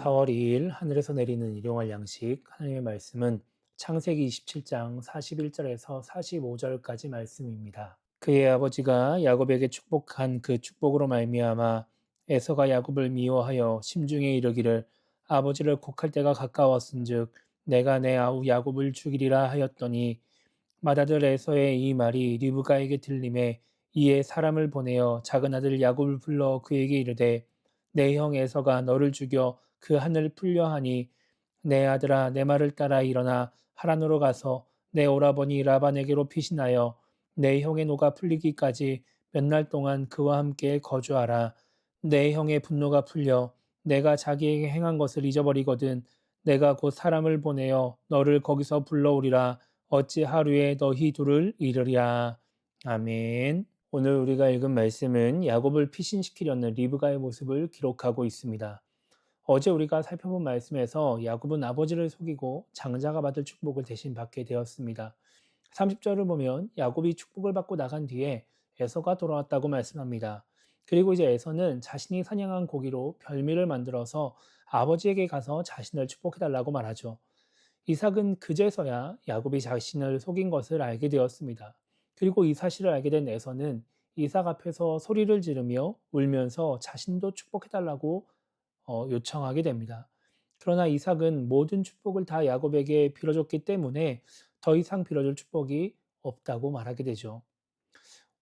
4월 2일 하늘에서 내리는 일용할 양식 하나님의 말씀은 창세기 27장 41절에서 45절까지 말씀입니다. 그의 아버지가 야곱에게 축복한 그 축복으로 말미암아 에서가 야곱을 미워하여 심중에 이르기를 아버지를 곡할 때가 가까웠은즉 내가 내 아우 야곱을 죽이리라 하였더니 맏아들 에서의 이 말이 리브가에게 들림에 이에 사람을 보내어 작은 아들 야곱을 불러 그에게 이르되 내 형 에서가 너를 죽여 그 하늘 풀려 하니 내 아들아 내 말을 따라 일어나 하란으로 가서 내 오라버니 라반에게로 피신하여 내 형의 노가 풀리기까지 몇 날 동안 그와 함께 거주하라. 내 형의 분노가 풀려 내가 자기에게 행한 것을 잊어버리거든 내가 곧 사람을 보내어 너를 거기서 불러오리라. 어찌 하루에 너희 둘을 잃으랴. 아멘. 오늘 우리가 읽은 말씀은 야곱을 피신시키려는 리브가의 모습을 기록하고 있습니다. 어제 우리가 살펴본 말씀에서 야곱은 아버지를 속이고 장자가 받을 축복을 대신 받게 되었습니다. 30절을 보면 야곱이 축복을 받고 나간 뒤에 에서가 돌아왔다고 말씀합니다. 그리고 이제 에서는 자신이 사냥한 고기로 별미를 만들어서 아버지에게 가서 자신을 축복해달라고 말하죠. 이삭은 그제서야 야곱이 자신을 속인 것을 알게 되었습니다. 그리고 이 사실을 알게 된 에서는 이삭 앞에서 소리를 지르며 울면서 자신도 축복해달라고 어, 요청하게 됩니다. 그러나 이삭은 모든 축복을 다 야곱에게 빌어줬기 때문에 더 이상 빌어줄 축복이 없다고 말하게 되죠.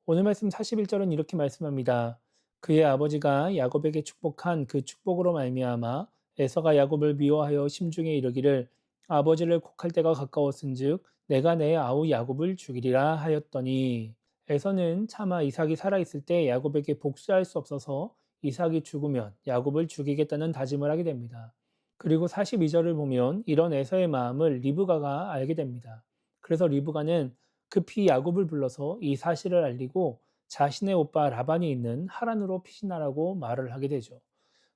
오늘 말씀 41절은 이렇게 말씀합니다. 그의 아버지가 야곱에게 축복한 그 축복으로 말미암아 에서가 야곱을 미워하여 심중에 이르기를 아버지를 곡할 때가 가까웠은즉 내가 내 아우 야곱을 죽이리라 하였더니 에서는 차마 이삭이 살아 있을 때 야곱에게 복수할 수 없어서 이삭이 죽으면 야곱을 죽이겠다는 다짐을 하게 됩니다. 그리고 42절을 보면 이런 에서의 마음을 리브가가 알게 됩니다. 그래서 리브가는 급히 야곱을 불러서 이 사실을 알리고 자신의 오빠 라반이 있는 하란으로 피신하라고 말을 하게 되죠.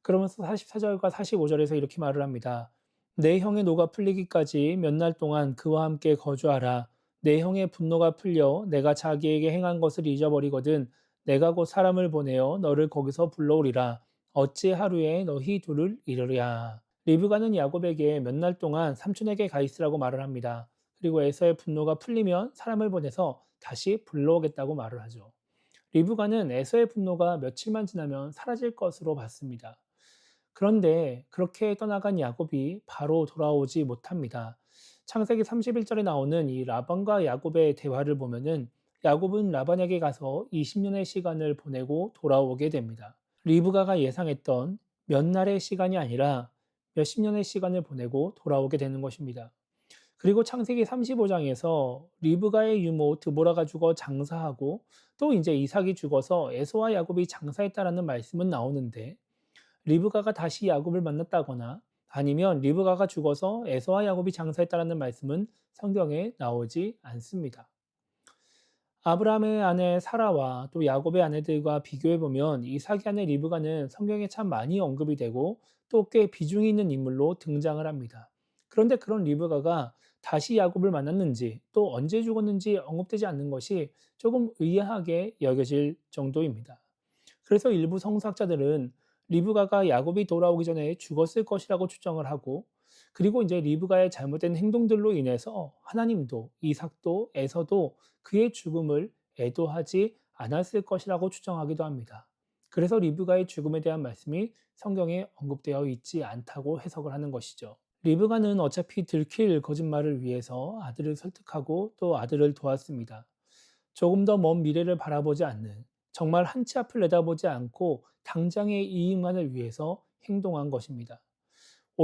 그러면서 44절과 45절에서 이렇게 말을 합니다. 내 형의 노가 풀리기까지 몇 날 동안 그와 함께 거주하라. 내 형의 분노가 풀려 내가 자기에게 행한 것을 잊어버리거든 내가 곧 사람을 보내어 너를 거기서 불러오리라. 어찌 하루에 너희 둘을 이르랴. 리브가는 야곱에게 몇 날 동안 삼촌에게 가 있으라고 말을 합니다. 그리고 에서의 분노가 풀리면 사람을 보내서 다시 불러오겠다고 말을 하죠. 리브가는 에서의 분노가 며칠만 지나면 사라질 것으로 봤습니다. 그런데 그렇게 떠나간 야곱이 바로 돌아오지 못합니다. 창세기 31절에 나오는 이 라반과 야곱의 대화를 보면은 야곱은 라반에게 가서 20년의 시간을 보내고 돌아오게 됩니다. 리브가가 예상했던 몇 날의 시간이 아니라 몇십 년의 시간을 보내고 돌아오게 되는 것입니다. 그리고 창세기 35장에서 리브가의 유모 드보라가 죽어 장사하고 또 이제 이삭이 죽어서 에서와 야곱이 장사했다라는 말씀은 나오는데 리브가가 다시 야곱을 만났다거나 아니면 리브가가 죽어서 에서와 야곱이 장사했다라는 말씀은 성경에 나오지 않습니다. 아브라함의 아내 사라와 또 야곱의 아내들과 비교해 보면 이삭의 아내 리브가는 성경에 참 많이 언급이 되고 또 꽤 비중이 있는 인물로 등장을 합니다. 그런데 그런 리브가가 다시 야곱을 만났는지 또 언제 죽었는지 언급되지 않는 것이 조금 의아하게 여겨질 정도입니다. 그래서 일부 성사학자들은 리브가가 야곱이 돌아오기 전에 죽었을 것이라고 추정을 하고 그리고 이제 리브가의 잘못된 행동들로 인해서 하나님도 이삭도 에서도 그의 죽음을 애도하지 않았을 것이라고 추정하기도 합니다. 그래서 리브가의 죽음에 대한 말씀이 성경에 언급되어 있지 않다고 해석을 하는 것이죠. 리브가는 어차피 들킬 거짓말을 위해서 아들을 설득하고 또 아들을 도왔습니다. 조금 더 먼 미래를 바라보지 않는 정말 한 치 앞을 내다보지 않고 당장의 이익만을 위해서 행동한 것입니다.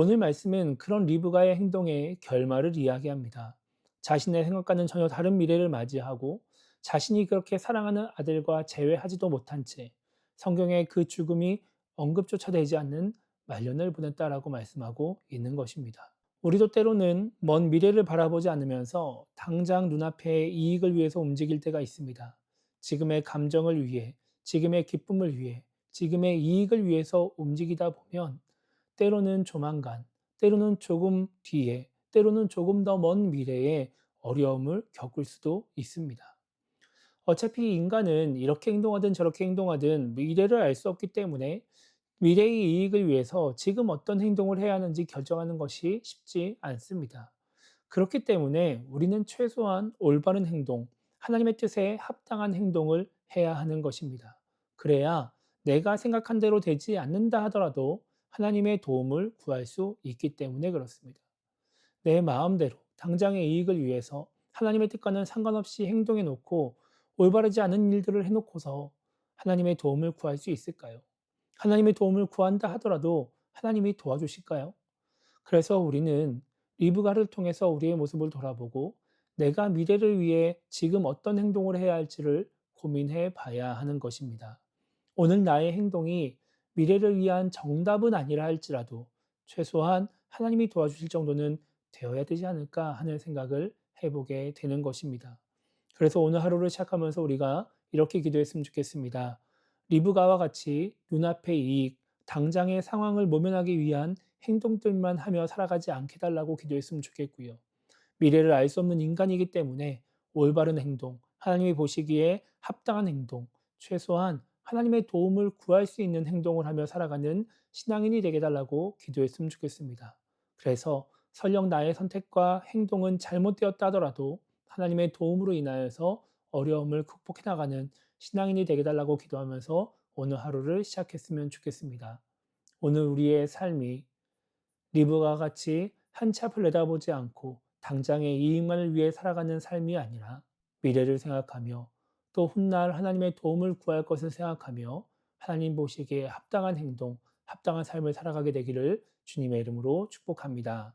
오늘 말씀은 그런 리브가의 행동의 결말을 이야기합니다. 자신의 생각과는 전혀 다른 미래를 맞이하고 자신이 그렇게 사랑하는 아들과 재회하지도 못한 채 성경에 그 죽음이 언급조차 되지 않는 말년을 보냈다라고 말씀하고 있는 것입니다. 우리도 때로는 먼 미래를 바라보지 않으면서 당장 눈앞의 이익을 위해서 움직일 때가 있습니다. 지금의 감정을 위해, 지금의 기쁨을 위해, 지금의 이익을 위해서 움직이다 보면 때로는 조만간, 때로는 조금 뒤에, 때로는 조금 더 먼 미래에 어려움을 겪을 수도 있습니다. 어차피 인간은 이렇게 행동하든 저렇게 행동하든 미래를 알 수 없기 때문에 미래의 이익을 위해서 지금 어떤 행동을 해야 하는지 결정하는 것이 쉽지 않습니다. 그렇기 때문에 우리는 최소한 올바른 행동, 하나님의 뜻에 합당한 행동을 해야 하는 것입니다. 그래야 내가 생각한 대로 되지 않는다 하더라도 하나님의 도움을 구할 수 있기 때문에 그렇습니다. 내 마음대로 당장의 이익을 위해서 하나님의 뜻과는 상관없이 행동해 놓고 올바르지 않은 일들을 해 놓고서 하나님의 도움을 구할 수 있을까요? 하나님의 도움을 구한다 하더라도 하나님이 도와주실까요? 그래서 우리는 리브가를 통해서 우리의 모습을 돌아보고 내가 미래를 위해 지금 어떤 행동을 해야 할지를 고민해 봐야 하는 것입니다. 오늘 나의 행동이 미래를 위한 정답은 아니라 할지라도 최소한 하나님이 도와주실 정도는 되어야 되지 않을까 하는 생각을 해보게 되는 것입니다. 그래서 오늘 하루를 시작하면서 우리가 이렇게 기도했으면 좋겠습니다. 리브가와 같이 눈앞의 이익, 당장의 상황을 모면하기 위한 행동들만 하며 살아가지 않게 달라고 기도했으면 좋겠고요. 미래를 알 수 없는 인간이기 때문에 올바른 행동, 하나님이 보시기에 합당한 행동, 최소한 하나님의 도움을 구할 수 있는 행동을 하며 살아가는 신앙인이 되게 달라고 기도했으면 좋겠습니다. 그래서 설령 나의 선택과 행동은 잘못되었다 하더라도 하나님의 도움으로 인하여서 어려움을 극복해 나가는 신앙인이 되게 달라고 기도하면서 오늘 하루를 시작했으면 좋겠습니다. 오늘 우리의 삶이 리브가 같이 한치 앞을 내다보지 않고 당장의 이익만을 위해 살아가는 삶이 아니라 미래를 생각하며 또 훗날 하나님의 도움을 구할 것을 생각하며 하나님 보시기에 합당한 행동, 합당한 삶을 살아가게 되기를 주님의 이름으로 축복합니다.